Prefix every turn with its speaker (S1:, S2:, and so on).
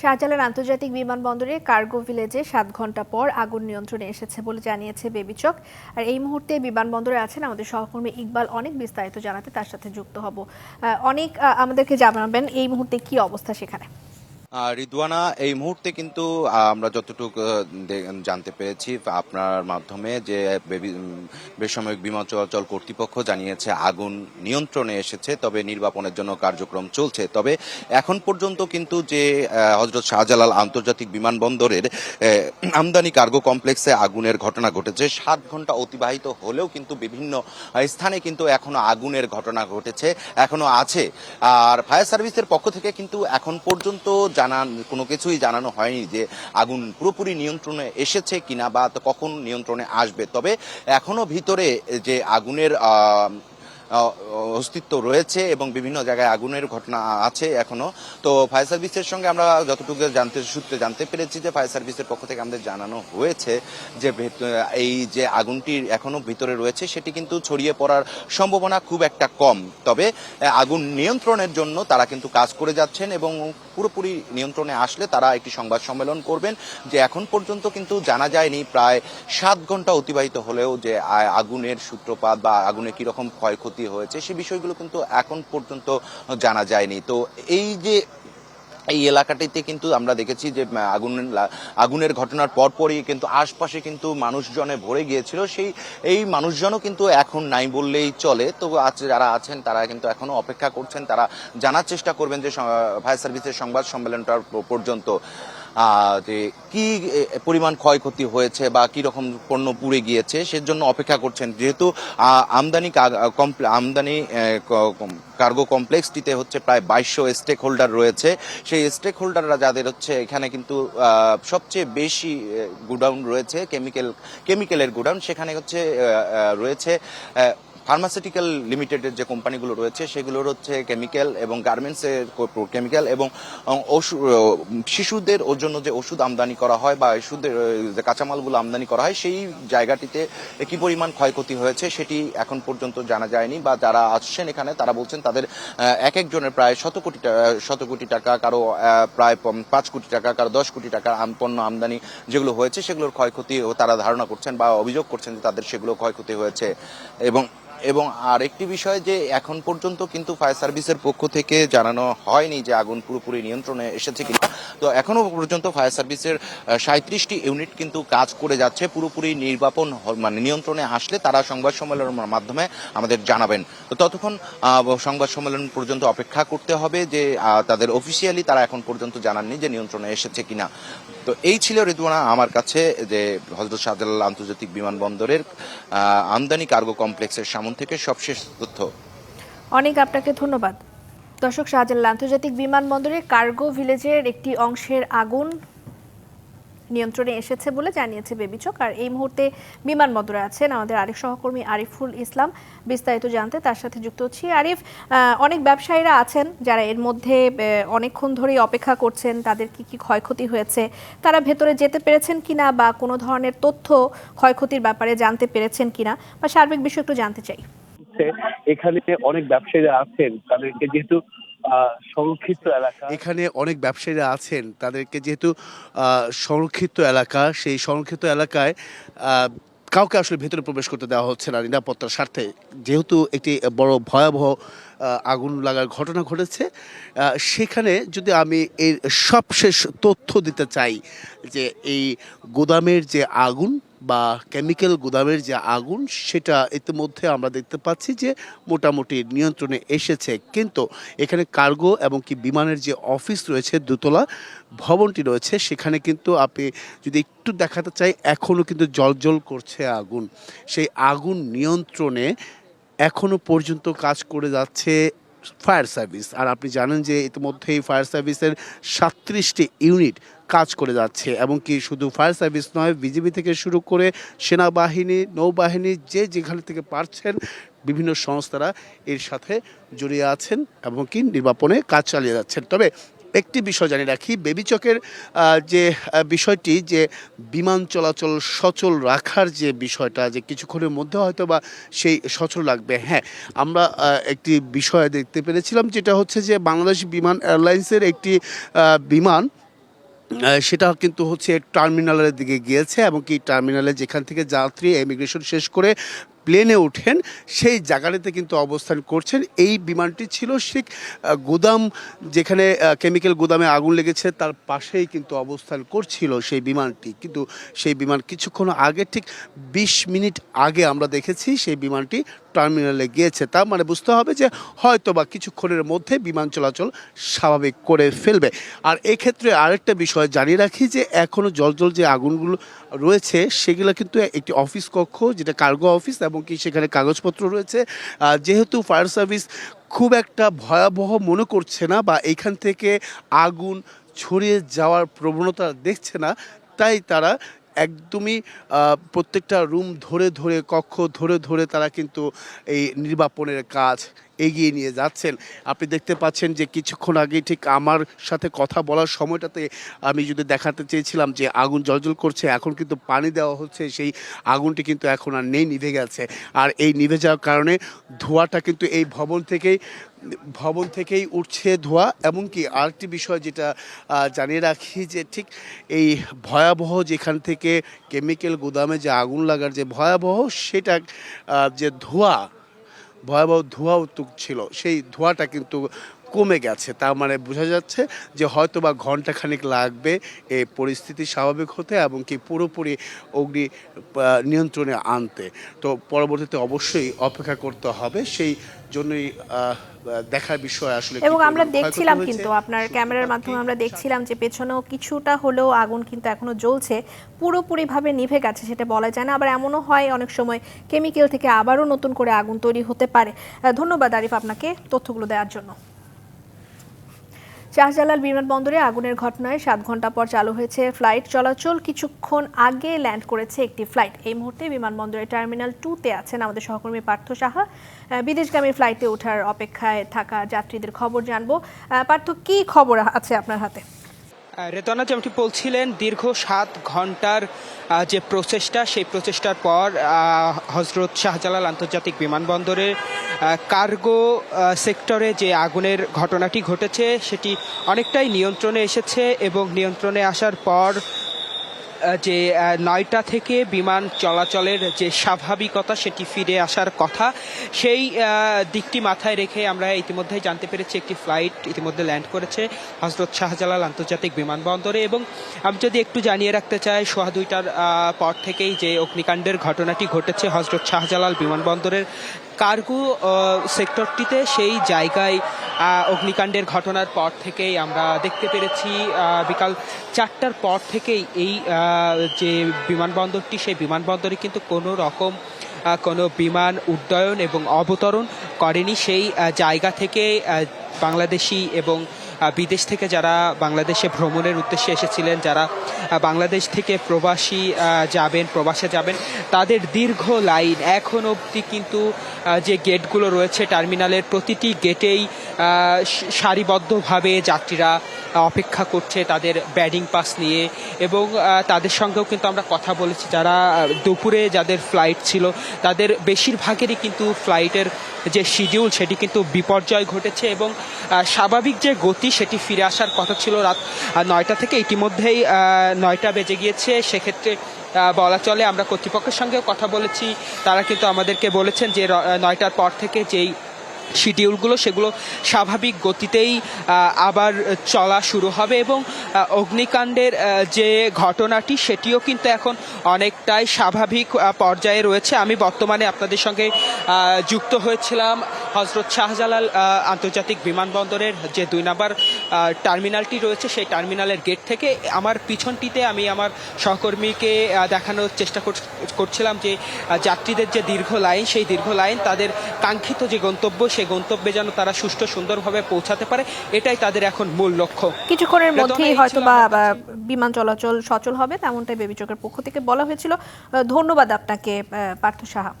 S1: শাহজালাল আন্তর্জাতিক বিমানবন্দরে কার্গো ভিলেজে সাত ঘণ্টা পর আগুন নিয়ন্ত্রণে এসেছে বলে জানিয়েছে বেবিচক আর এই মুহূর্তে বিমানবন্দরে আছেন আমাদের সহকর্মী ইকবাল অনেক বিস্তারিত জানাতে তার সাথে যুক্ত হব। অনেক আমাদেরকে জানাবেন এই মুহূর্তে কি অবস্থা সেখানে।
S2: রিদওয়ানা, এই মুহূর্তে কিন্তু আমরা যতটুকু জানতে পেরেছি, আপনার মাধ্যমে যে বেসামরিক বিমান চলাচল কর্তৃপক্ষ জানিয়েছে আগুন নিয়ন্ত্রণে এসেছে, তবে নির্বাপনের জন্য কার্যক্রম চলছে। তবে এখন পর্যন্ত কিন্তু যে হজরত শাহজালাল আন্তর্জাতিক বিমানবন্দরের আমদানি কার্গো কমপ্লেক্সে আগুনের ঘটনা ঘটেছে, সাত ঘণ্টা অতিবাহিত হলেও কিন্তু বিভিন্ন স্থানে কিন্তু এখনও আগুনের ঘটনা ঘটেছে, এখনও আছে। আর ফায়ার সার্ভিসের পক্ষ থেকে কিন্তু এখন পর্যন্ত জানান, কোনো কিছুই জানানো হয়নি যে আগুন পুরোপুরি নিয়ন্ত্রণে এসেছে কিনা বা কখন নিয়ন্ত্রণে আসবে। তবে এখনও ভিতরে যে আগুনের অস্তিত্ব রয়েছে এবং বিভিন্ন জায়গায় আগুনের ঘটনা আছে এখনও। তো ফায়ার সার্ভিসের সঙ্গে আমরা যতটুকু জানতে, সূত্রে জানতে পেরেছি যে ফায়ার সার্ভিসের পক্ষ থেকে আমাদের জানানো হয়েছে যে এই যে আগুনটি এখনও ভিতরে রয়েছে সেটি কিন্তু ছড়িয়ে পড়ার সম্ভাবনা খুব একটা কম। তবে আগুন নিয়ন্ত্রণের জন্য তারা কিন্তু কাজ করে যাচ্ছেন এবং পুরোপুরি নিয়ন্ত্রণে আসলে তারা একটি সংবাদ সম্মেলন করবেন যে এখন পর্যন্ত কিন্তু জানা যায়নি প্রায় সাত ঘণ্টা অতিবাহিত হলেও যে আগুনের সূত্রপাত বা আগুনে কীরকম ক্ষয়ক্ষতি হয়েছে সে বিষয়গুলো কিন্তু এখন পর্যন্ত জানা যায়নি। তো এই যে এই এলাকাটিতে কিন্তু আমরা দেখেছি যে আগুন, আগুনের ঘটনার পরপরই কিন্তু আশপাশে কিন্তু মানুষজনে ভরে গিয়েছিল। সেই, এই মানুষজনও কিন্তু এখন নাই বললেই চলে। তো আজ যারা আছেন, তারা কিন্তু এখনও অপেক্ষা করছেন। তারা জানার চেষ্টা করবেন যে ফায়ার সার্ভিসের সংবাদ সম্মেলনটার পর্যন্ত। যে কি পরিমাণ ক্ষয়ক্ষতি হয়েছে বা কি রকম পণ্য পুড়ে গিয়েছে সেজন্য অপেক্ষা করছেন। যেহেতু আমদানি আমদানি কার্গো কমপ্লেক্সটিতে হচ্ছে প্রায় বাইশশো স্টেক হোল্ডার রয়েছে। সেই স্টেক হোল্ডাররা যাদের হচ্ছে এখানে কিন্তু সবচেয়ে বেশি গুডাউন রয়েছে, কেমিক্যাল, কেমিক্যালের গুডাউন। সেখানে হচ্ছে রয়েছে ফার্মাসিউটিক্যাল লিমিটেডের যে কোম্পানিগুলো রয়েছে, সেগুলোর হচ্ছে কেমিক্যাল এবং গার্মেন্টসের কেমিক্যাল এবং শিশুদের ওর জন্য যে ওষুধ আমদানি করা হয় বা ওষুধের যে কাঁচামালগুলো আমদানি করা হয়, সেই জায়গাটিতে কি পরিমাণ ক্ষয়ক্ষতি হয়েছে সেটি এখন পর্যন্ত জানা যায়নি বা যারা আসছেন এখানে, তারা বলছেন তাদের এক একজনের প্রায় শত কোটি শত কোটি টাকা, কারও প্রায় পাঁচ কোটি টাকা, কারও দশ কোটি টাকার পণ্য আমদানি যেগুলো হয়েছে, সেগুলোর ক্ষয়ক্ষতি তারা ধারণা করছেন বা অভিযোগ করছেন যে তাদের সেগুলো ক্ষয়ক্ষতি হয়েছে এবং এবং আরেকটি বিষয় যে এখন পর্যন্ত কিন্তু ফায়ার সার্ভিসের পক্ষ থেকে জানানো হয়নি যে আগুন পুরোপুরি নিয়ন্ত্রণে এসেছে কিনা। তো এখনও পর্যন্ত ফায়ার সার্ভিসের সাঁত্রিশটি ইউনিট কিন্তু কাজ করে যাচ্ছে, পুরোপুরি নির্বাপন মানে নিয়ন্ত্রণে আসলে তারা সংবাদ সম্মেলনের মাধ্যমে আমাদের জানাবেন। তো ততক্ষণ সংবাদ সম্মেলন পর্যন্ত অপেক্ষা করতে হবে যে তাদের অফিসিয়ালি তারা এখন পর্যন্ত জানাননি যে নিয়ন্ত্রণে এসেছে কিনা। তো এই ছিল ঋতুয়ানা আমার কাছে যে হজরত শাহজালাল আন্তর্জাতিক বিমানবন্দরের আমদানি কার্গো কমপ্লেক্সের সামন থেকে সবশেষ তথ্য।
S1: অনেক আপনাকে ধন্যবাদ। দর্শক, শাহজালাল আন্তর্জাতিক বিমানবন্দরে কার্গো ভিলেজের একটি অংশের আগুন নিয়ন্ত্রণে এসেছে বলে জানিয়েছে বেবিচক আর এই মুহূর্তে বিমানবন্দরে আছেন আমাদের আরেক সহকর্মী আরিফুল ইসলাম। বিস্তারিত জানতে তার সাথে যুক্ত হচ্ছি। আরিফ অনেক ব্যবসায়ীরা আছেন যারা এর মধ্যে অনেকক্ষণ ধরেই অপেক্ষা করছেন, তাদের কি কি ক্ষয়ক্ষতি হয়েছে, তারা ভেতরে যেতে পেরেছেন কিনা বা কোনো ধরনের তথ্য ক্ষয়ক্ষতির ব্যাপারে জানতে পেরেছেন কিনা বা সার্বিক বিষয় একটু জানতে চাই।
S3: এখানে অনেক ব্যবসায়ীরা আছেন, তাদেরকে যেহেতু সংরক্ষিত এলাকা।
S4: এখানে অনেক ব্যবসায়ীরা আছেন, তাদেরকে যেহেতু সংরক্ষিত এলাকা, সেই সংরক্ষিত এলাকায় কাউকে আসলে ভেতরে প্রবেশ করতে দেওয়া হচ্ছে না নিরাপত্তার স্বার্থে। যেহেতু একটি বড় ভয়াবহ আগুন লাগার ঘটনা ঘটেছে। সেখানে যদি আমি এর সবশেষ তথ্য দিতে চাই যে এই গোদামের যে আগুন বা কেমিক্যাল গোদামের যে আগুন, সেটা ইতিমধ্যে আমরা দেখতে পাচ্ছি যে মোটামুটি নিয়ন্ত্রণে এসেছে। কিন্তু এখানে কার্গো এবং কি বিমানের যে অফিস রয়েছে দোতলা, ভবনটি রয়েছে, সেখানে কিন্তু আপনি যদি একটু দেখাতে চাই এখনও কিন্তু জলজল করছে আগুন। সেই আগুন নিয়ন্ত্রণে এখনও পর্যন্ত কাজ করে যাচ্ছে ফায়ার সার্ভিস। আর আপনি জানেন যে ইতিমধ্যেই ফায়ার সার্ভিসের সাতত্রিশটি ইউনিট কাজ করে যাচ্ছে এবং কি শুধু ফায়ার সার্ভিস নয়, বিজিবি থেকে শুরু করে সেনাবাহিনী, নৌবাহিনী, যে যেখানে থেকে পারছেন, বিভিন্ন সংস্থারা এর সাথে জড়িয়ে আছেন এবং কি নির্বাপনে কাজ চালিয়ে যাচ্ছেন। তবে একটি বিষয় জানিয়ে রাখি, বেবি চকের যে বিষয়টি, যে, বিমান চলাচল সচল রাখার যে বিষয়টা, যে কিছুক্ষণের মধ্যে হয়তো বা সেই সচল রাখবে হ্যাঁ আমরা একটি বিষয় দেখতে পেরেছিলাম, যেটা হচ্ছে যে, বাংলাদেশ বিমান এয়ারলাইন্সের একটি বিমান সেটা কিন্তু হচ্ছে টার্মিনালের দিকে গিয়েছে এবং কি টার্মিনালে যেখান থেকে যাত্রী ইমিগ্রেশন শেষ করে প্লেনে ওঠেন, সেই জায়গাটিতে কিন্তু অবস্থান করছেন। এই বিমানটি ছিল ঠিক গুদাম, যেখানে কেমিক্যাল গুদামে আগুন লেগেছে, তার পাশেই কিন্তু অবস্থান করছিল সেই বিমানটি। কিন্তু সেই বিমান কিছুক্ষণ আগে, ঠিক বিশ মিনিট আগে আমরা দেখেছি সেই বিমানটি টার্মিনালে গিয়েছে। তার মানে বুঝতে হবে যে হয়তো বা কিছুক্ষণের মধ্যে বিমান চলাচল স্বাভাবিক করে ফেলবে। আর এক্ষেত্রে আরেকটা বিষয় জানিয়ে রাখি যে এখনও জল জল যে আগুনগুলো রয়েছে, সেগুলো কিন্তু একটি অফিস কক্ষ, যেটা কার্গো অফিস এবং কি সেখানে কাগজপত্র রয়েছে। যেহেতু ফায়ার সার্ভিস খুব একটা ভয়াবহ মনে করছে না বা এখান থেকে আগুন ছড়িয়ে যাওয়ার প্রবণতা দেখছে না, তাই তারা একদমই প্রত্যেকটা রুম ধরে ধরে, কক্ষ ধরে ধরে তারা কিন্তু এই নির্বাপনের কাজ এগিয়ে নিয়ে যাচ্ছেন। আপনি দেখতে পাচ্ছেন যে কিছুক্ষণ আগে ঠিক আমার সাথে কথা বলার সময়টাতে আমি যদি দেখাতে চেয়েছিলাম যে আগুন জলজল করছে, এখন কিন্তু পানি দেওয়া হচ্ছে, সেই আগুনটি কিন্তু এখন আর নেই, নিভে গেছে। আর এই নিভে যাওয়ার কারণে ধোঁয়াটা কিন্তু এই ভবন থেকেই ভবন থেকেই উঠছে ধোঁয়া। এমনকি আরেকটি বিষয় যেটা জানিয়ে রাখি যে ঠিক এই ভয়াবহ যেখান থেকে কেমিক্যাল গুদামে যে আগুন লাগার যে ভয়াবহ সেটা যে ধোঁয়া ভয়াবহ ধোঁয়া উত্তুক ছিল। সেই ধোঁয়াটা কিন্তু কমে গেছে। তার মানে বোঝা যাচ্ছে যে হয়তো বা ঘন্টাখানিক লাগবে এই পরিস্থিতি স্বাভাবিক হতে এবং কি পুরোপুরি অগ্নি নিয়ন্ত্রণে আনতে। তো পরবর্তীতে অবশ্যই অপেক্ষা করতে হবে। সেই জন্যই দেখার বিষয় আসলে
S1: এবং আমরা দেখছিলাম কিন্তু আপনার ক্যামেরার মাধ্যমে আমরা দেখছিলাম যে পেছনেও কিছুটা হলেও আগুন কিন্তু এখনও জ্বলছে। পুরোপুরিভাবে নিভে গেছে সেটা বলা যায় না। আবার এমনও হয় অনেক সময় কেমিক্যাল থেকে আবারও নতুন করে আগুন তৈরি হতে পারে। ধন্যবাদ আরিফ আপনাকে তথ্যগুলো দেওয়ার জন্য। শাহজালাল বিমানবন্দরে আগুনের ঘটনায় সাত ঘণ্টা পর চালু হয়েছে ফ্লাইট চলাচল। কিছুক্ষণ আগে ল্যান্ড করেছে একটি ফ্লাইট। এই মুহূর্তে বিমানবন্দরের টার্মিনাল টুতে আছেন আমাদের সহকর্মী পার্থ সাহা। বিদেশগামী ফ্লাইটে ওঠার অপেক্ষায় থাকা যাত্রীদের খবর জানব। পার্থ, কি খবর আছে আপনার হাতে?
S5: রেতনা যেমনটি বলছিলেন, দীর্ঘ সাত ঘণ্টার যে প্রচেষ্টা, সেই প্রচেষ্টার পর হজরত শাহজালাল আন্তর্জাতিক বিমানবন্দরে কার্গো সেক্টরে যে আগুনের ঘটনাটি ঘটেছে, সেটি অনেকটাই নিয়ন্ত্রণে এসেছে এবং নিয়ন্ত্রণে আসার পর যে নয়টা থেকে বিমান চলাচলের যে স্বাভাবিকতা সেটি ফিরে আসার কথা, সেই দিকটি মাথায় রেখে আমরা ইতিমধ্যে জানতে পেরেছি একটি ফ্লাইট ইতিমধ্যে ল্যান্ড করেছে হজরত শাহজালাল আন্তর্জাতিক বিমানবন্দরে এবং আমি যদি একটু জানিয়ে রাখতে চাই সোয়া দুইটার পর থেকেই যে অগ্নিকাণ্ডের ঘটনাটি ঘটেছে হজরত শাহজালাল বিমানবন্দরের কার্গো সেক্টরটিতে সেই জায়গায় অগ্নিকাণ্ডের ঘটনার পর থেকেই আমরা দেখতে পেরেছি বিকাল চারটার পর থেকেই এই যে বিমানবন্দরটি, সেই বিমানবন্দরে কিন্তু কোনো রকম কোনো বিমান উড্ডয়ন এবং অবতরণ করেনি। সেই জায়গা থেকে বাংলাদেশি এবং বিদেশ থেকে যারা বাংলাদেশে ভ্রমণের উদ্দেশ্যে এসেছিলেন, যারা বাংলাদেশ থেকে প্রবাসী যাবেন, প্রবাসে যাবেন, তাদের দীর্ঘ লাইন। এখন অবধি কিন্তু যে গেটগুলো রয়েছে টার্মিনালের প্রতিটি গেটেই সারিবদ্ধভাবে যাত্রীরা অপেক্ষা করছে তাদের ব্যাডিং পাস নিয়ে এবং তাদের সঙ্গেও কিন্তু আমরা কথা বলেছি। যারা দুপুরে যাদের ফ্লাইট ছিল, তাদের বেশিরভাগেরই কিন্তু ফ্লাইটের যে শিডিউল, সেটি কিন্তু বিপর্যয় ঘটেছে এবং স্বাভাবিক যে গতি সেটি ফিরে আসার কথা ছিল রাত নয়টা থেকে। ইতিমধ্যেই নয়টা বেজে গিয়েছে। সেক্ষেত্রে বলা চলে আমরা কর্তৃপক্ষের সঙ্গেও কথা বলেছি। তারা কিন্তু আমাদেরকে বলেছেন যে নয়টার পর থেকে যেই শিডিউলগুলো, সেগুলো স্বাভাবিক গতিতেই আবার চলা শুরু হবে এবং অগ্নিকাণ্ডের যে ঘটনাটি, সেটিও কিন্তু এখন অনেকটাই স্বাভাবিক পর্যায়ে রয়েছে। আমি বর্তমানে আপনাদের সঙ্গে যুক্ত হয়েছিলাম হজরত শাহজালাল আন্তর্জাতিক বিমানবন্দরের যে দুই নাম্বার টার্মিনালটি রয়েছে, সেই টার্মিনালের গেট থেকে আমার পিছনটিতে আমি আমার সহকর্মীকে দেখানোর চেষ্টা কর- করছিলাম যে যাত্রীদের যে দীর্ঘ লাইন, সেই দীর্ঘ লাইন, তাদের কাঙ্ক্ষিত যে গন্তব্য সেই গন্তব্যে যেন তারা সুষ্ঠু সুন্দরভাবে পৌঁছাতে পারে এটাই তাদের এখন মূল লক্ষ্য।
S1: কিছুক্ষণের মধ্যেই হয়তো বা বিমান চলাচল সচল হবে তেমনটাই বেবিচকের পক্ষ থেকে বলা হয়েছিল। ধন্যবাদ আপনাকে পার্থ সাহা।